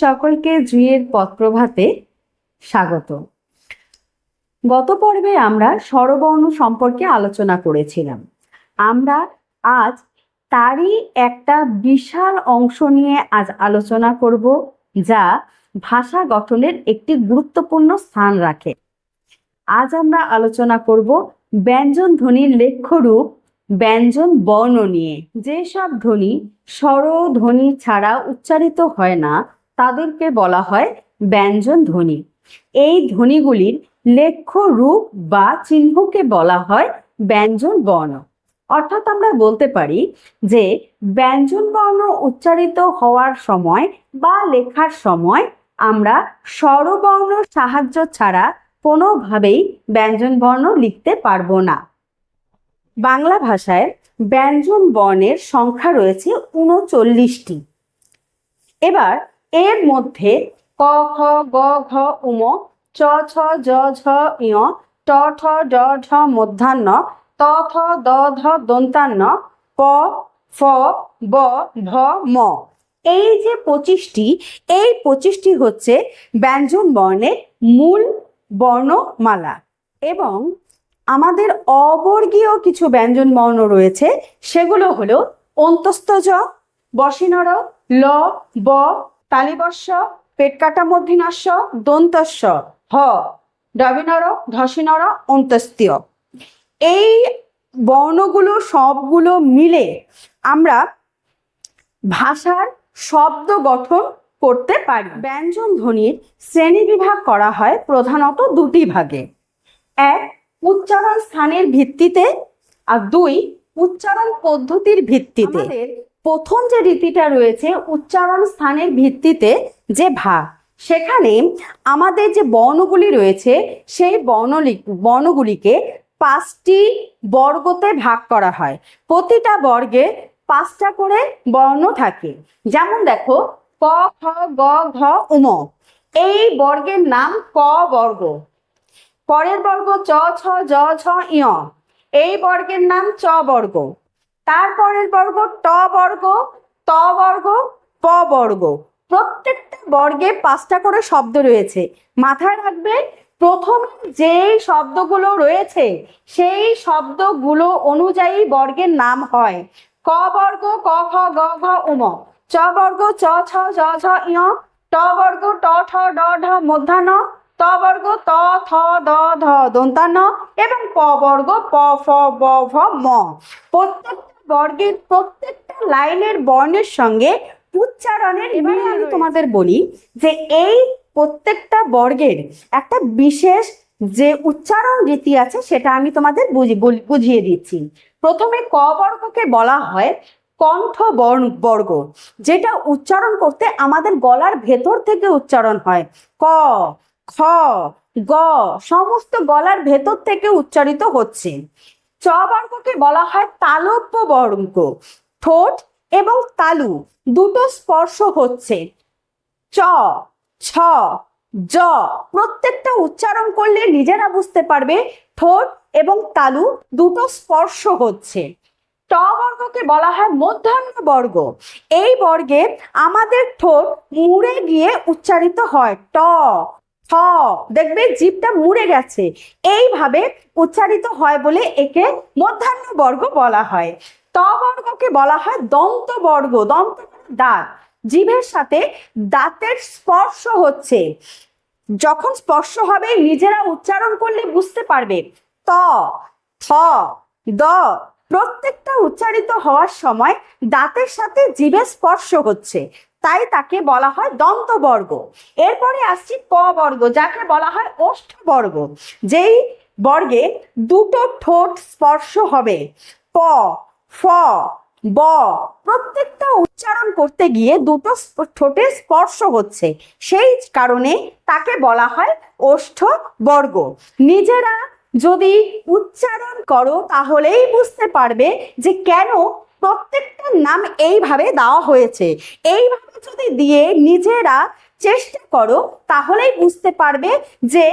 সকলকে জুয়ের পথপ্রভাতে স্বাগত। গত পর্বে আমরা স্বরবর্ণ সম্পর্কে আলোচনা করেছিলাম। আমরা আজ তারই একটা বিশাল অংশ নিয়ে আজ আলোচনা করব যা ভাষা গঠনের একটি গুরুত্বপূর্ণ স্থান রাখে। আজ আমরা আলোচনা করব ব্যঞ্জন ধ্বনির লেখ্যরূপ ব্যঞ্জন বর্ণ নিয়ে। যেসব ধ্বনি স্বরধ্বনি ছাড়া উচ্চারিত হয় না তাদেরকে বলা হয় ব্যঞ্জন ধ্বনি। এই ধ্বনিগুলির লেখ্য রূপ বা চিহ্নকে বলা হয় ব্যঞ্জন বর্ণ। অর্থাৎ আমরা বলতে পারি যে ব্যঞ্জন বর্ণ উচ্চারিত হওয়ার সময় বা লেখার সময় আমরা স্বরবর্ণ সাহায্য ছাড়া কোনোভাবেই ব্যঞ্জন বর্ণ লিখতে পারব না। বাংলা ভাষায় ব্যঞ্জন বর্ণের সংখ্যা রয়েছে উনচল্লিশটি। এবার এর মধ্যে ক, খ, গ, ঘ উম চ, ছ, জ, ঝ ইয় ট, ঠ, ড, ঢ, মধ্যাহ্ন, ত থ দ, ধ দন্তান্ন প, ফ, ব, ভ, ম। এই যে পঁচিশটি, এই পঁচিশটি হচ্ছে ব্যঞ্জন বর্ণের মূল বর্ণমালা এবং আমাদের অবর্গীয় কিছু ব্যঞ্জন বর্ণ রয়েছে, সেগুলো হলো অন্তস্থ জ বসিনর, ল, ব তালিবস্য পেটকাটা মধ্যিনস্য দন্তস্য হ, ডবিনর ধসিনর অন্তস্তীয় এই বর্ণগুলো সবগুলো মিলে আমরা ভাষার শব্দ গঠন করতে পারি। ব্যঞ্জন ধ্বনির শ্রেণীবিভাগ করা হয় প্রধানত দুটি ভাগে। এক, উচ্চারণ স্থানের ভিত্তিতে আর দুই, উচ্চারণ পদ্ধতির ভিত্তিতে। প্রথম যে রীতিটা রয়েছে, উচ্চারণ স্থানের ভিত্তিতে যে ভাগ সেখানে আমাদের যে বর্ণগুলি রয়েছে, সেই বর্ণলি, বর্ণগুলিকে পাঁচটি বর্গতে ভাগ করা হয়। প্রতিটা বর্গে পাঁচটা করে বর্ণ থাকে। যেমন দেখো, ক, খ, গ, ঘ, উম। এই বর্গের নাম ক বর্গ। পরের বর্গ চ, ছ, জ, ছ ইয় এই বর্গের নাম চ বর্গ। তারপরের বর্গ ট বর্গ, ত বর্গ, প বর্গ। প্রত্যেকটা বর্গে পাঁচটা করে শব্দ রয়েছে। মাথায় রাখবে, প্রথম যেই শব্দগুলো রয়েছে, সেই শব্দগুলো অনুযায়ী বর্গের নাম হয়। ক বর্গ, ক খ গ, ঘ উম চ বর্গ, চ, ছ, জ, ঝ ইয় ট বর্গ, ট, ঠ, ড, ঢ, মধ্যাহ্ন। ত বর্গ, ত, থ, দ, ধ দন্তান্ন এবং প বর্গ, প, ফ, ব, ভ, ম। প্রত্যেকটা বর্গের প্রত্যেকটা লাইনের বর্ণের সঙ্গে উচ্চারণের এবারে আমি তোমাদের বলি যে এই প্রত্যেকটা বর্গের একটা বিশেষ যে উচ্চারণ রীতি আছে সেটা আমি তোমাদের বুঝিয়ে দিচ্ছি। প্রথমে ক বর্গকে বলা হয় কণ্ঠ বর্ণ বর্গ যেটা উচ্চারণ করতে আমাদের গলার ভেতর থেকে উচ্চারণ হয়। ক খ গ সমস্ত গলার ভেতর থেকে উচ্চারিত হচ্ছে। চ বর্গকে বলা হয় তালব্য বর্গ ঠোঁট এবং তালু দুটো স্পর্শ হচ্ছে। চ, ছ, জ প্রত্যেকটা উচ্চারণ করলে নিজেরা বুঝতে পারবে ঠোঁট এবং তালু দুটো স্পর্শ হচ্ছে। ট বর্গকে বলা হয় মধ্যাহ্ন বর্গ এই বর্গে আমাদের ঠোঁট মুড়ে গিয়ে উচ্চারিত হয়। ট দেখবে জিভটা মুড়ে গেছে। এইভাবে উচ্চারিত হয় বলে একে মধ্যাহ্ন বর্গ বলা হয়। ত বর্গকে বলা হয় দন্ত বর্গ, দন্ত মানে দাঁত। জিভের সাথে দাঁতের স্পর্শ হচ্ছে। যখন স্পর্শ হবে, নিজেরা উচ্চারণ করলে বুঝতে পারবে। ত, থ, দ। প্রত্যেকটা উচ্চারিত হওয়ার সময় দাঁতের সাথে জিভের স্পর্শ হচ্ছে। তাই তাকে বলা হয় দন্তবর্গ। এরপরে আসছি ক বর্গ, যাকে বলা হয় ওষ্ঠবর্গ। যেই বর্গে দুটো ঠোঁট স্পর্শ হবে, প, ফ, ব, প্রত্যেকটা উচ্চারণ করতে গিয়ে দুটো ঠোঁটে স্পর্শ হচ্ছে। সেই কারণে তাকে বলা হয় ওষ্ঠ বর্গ নিজেরা যদি উচ্চারণ করো তাহলেই বুঝতে পারবে যে কেন প্রত্যেকটার নাম এইভাবে দেওয়া হয়েছে। এইভাবে যদি দিয়ে নিজেরা চেষ্টা করো, তাহলেই বুঝতে পারবে যে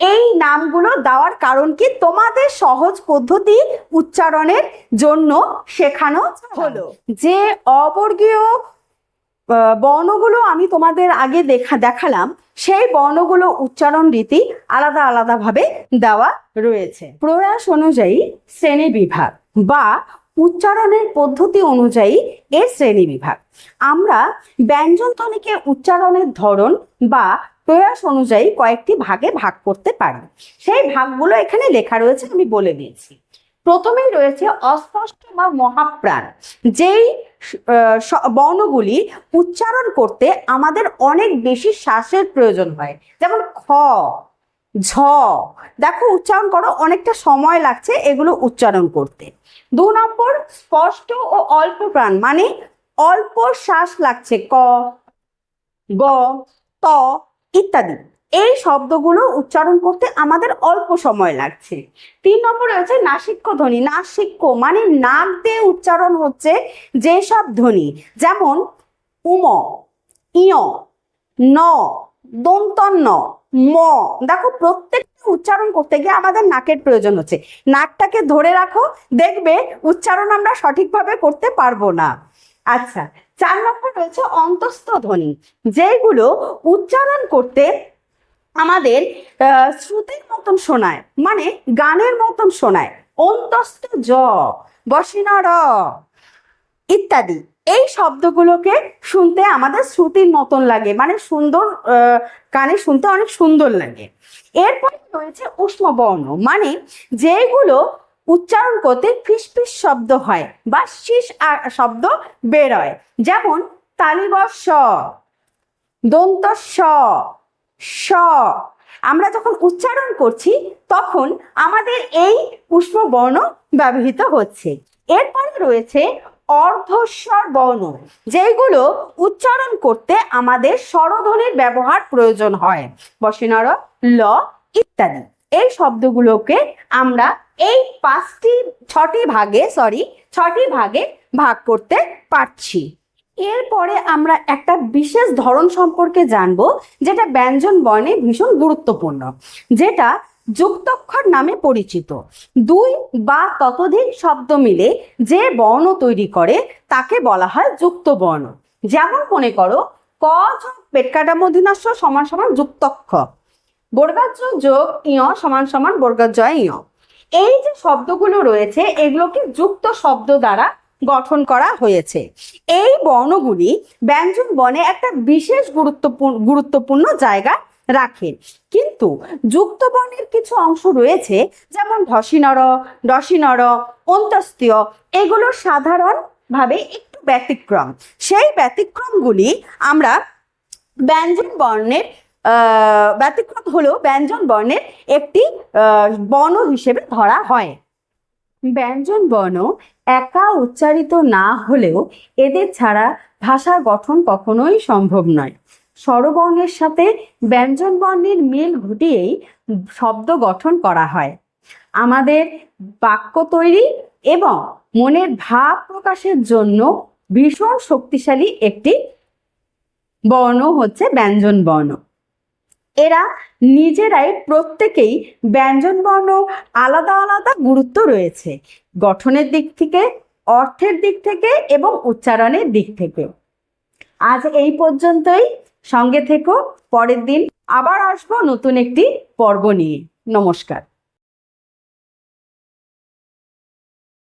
এই নামগুলো দেওয়ার কারণ কি তোমাদের সহজ পদ্ধতি উচ্চারণের জন্য শেখানো হলো। যে অবর্গীয় বর্ণগুলো আমি তোমাদের আগে দেখা, দেখালাম, সেই বর্ণগুলো উচ্চারণ রীতি আলাদা আলাদাভাবে দেওয়া রয়েছে। প্রয়াস অনুযায়ী শ্রেণি বিভাগ বা উচ্চারণের পদ্ধতি অনুযায়ী এর শ্রেণি বিভাগ। আমরা ব্যঞ্জন ধ্বনিকে উচ্চারণের ধরন বা প্রয়াস অনুযায়ী কয়েকটি ভাগে ভাগ করতে পারি। সেই ভাগগুলো এখানে লেখা রয়েছে, আমি বলে দিয়েছি। প্রথমেই রয়েছে অস্পষ্ট বা মহাপ্রাণ। যেই বর্ণগুলি উচ্চারণ করতে আমাদের অনেক বেশি শ্বাসের প্রয়োজন হয়। যেমন খ ঝ। দেখো উচ্চারণ করো, অনেকটা সময় লাগছে এগুলো উচ্চারণ করতে। দু নম্বর, স্পষ্ট ও অল্প প্রাণ মানে অল্প শ্বাস লাগছে, ক, গ, ত ইত্যাদি। এই শব্দগুলো উচ্চারণ করতে আমাদের অল্প সময় লাগছে। তিন নম্বর হচ্ছে নাসিক্য ধ্বনি, নাসিক্য মানে নাক দিয়ে উচ্চারণ হচ্ছে যেসব ধ্বনি, যেমন উম, ইয়, ন, দন্তন্য ম। দেখো, প্রত্যেকটা উচ্চারণ করতে গিয়ে আমাদের নাকের প্রয়োজন হচ্ছে। নাকটাকে ধরে রাখো, দেখবে উচ্চারণ আমরা সঠিকভাবে করতে পারব না। আচ্ছা চার নম্বর রয়েছে অন্তস্থ ধ্বনি যেগুলো উচ্চারণ করতে আমাদের শ্রুতির মতন শোনায় মানে গানের মতন শোনায়। অন্তস্থ জ, বসিনা র, ইত্যাদি। এই শব্দগুলোকে শুনতে আমাদের শ্রুতির মতন লাগে। মানে সুন্দর কানে শুনতে অনেক সুন্দর লাগে। এরপরে রয়েছে উষ্ম বর্ণ মানে যেগুলো উচ্চারণ করতে ফিসফিস শব্দ হয় বা শীষ শব্দ বেরোয়। যেমন, তালিবর্ষ দন্ত স। স আমরা যখন উচ্চারণ করছি, তখন আমাদের এই পুষ্প বর্ণ ব্যবহৃত হচ্ছে। এরপরে রয়েছে অর্ধস্বর বর্ণ যেগুলো উচ্চারণ করতে আমাদের স্বরধ্বনির ব্যবহার প্রয়োজন হয়। বসিনর, ল ইত্যাদি। এই শব্দগুলোকে আমরা এই পাঁচটি, ছটি ভাগে সরি ছটি ভাগে ভাগ করতে পারছি। এরপরে আমরা একটা বিশেষ ধরন সম্পর্কে জানব, যেটা ব্যঞ্জন বর্ণে ভীষণ গুরুত্বপূর্ণ, যেটা যুক্তক্ষর নামে পরিচিত। দুই বা ততোধিক শব্দ মিলে যে বর্ণ তৈরি করে, তাকে বলা হয় যুক্ত বর্ণ যেমন মনে করো, ক যোগ পেটকাটা মধিনাস্য সমান সমান যুক্তক্ষ। বর্গাজ্য যোগ ইয় সমান সমান বর্গাজ্জয় ইয়। এই যে শব্দগুলো রয়েছে, এগুলোকে যুক্ত শব্দ দ্বারা গঠন করা হয়েছে। এই বর্ণগুলি ব্যঞ্জন বনে একটা বিশেষ গুরুত্বপূর্ণ গুরুত্বপূর্ণ জায়গা রাখে। কিন্তু যুক্ত বর্ণের কিছু অংশ রয়েছে, যেমন ধসিনর ডসিনর অন্তস্তীয় এগুলো সাধারণভাবে একটু ব্যতিক্রম। সেই ব্যতিক্রমগুলি আমরা ব্যঞ্জন বর্ণের ব্যতিক্রম হলেও ব্যঞ্জন বর্ণের একটি বর্ণ হিসেবে ধরা হয়। ব্যঞ্জন বর্ণ একা উচ্চারিত না হলেও এদের ছাড়া ভাষার গঠন কখনোই সম্ভব নয়। স্বরবর্ণের সাথে ব্যঞ্জন বর্ণের মিল ঘটিয়েই শব্দ গঠন করা হয়। আমাদের বাক্য তৈরি এবং মনের ভাব প্রকাশের জন্য ভীষণ শক্তিশালী একটি বর্ণ হচ্ছে ব্যঞ্জন বর্ণ এরা নিজেরাই প্রত্যেকেই ব্যঞ্জন বর্ণ আলাদা আলাদা গুরুত্ব রয়েছে, গঠনের দিক থেকে, অর্থের দিক থেকে এবং উচ্চারণের দিক থেকে আজ এই পর্যন্তই। সঙ্গে থেকো পরের দিন আবার আসব নতুন একটি পর্ব নিয়ে। নমস্কার।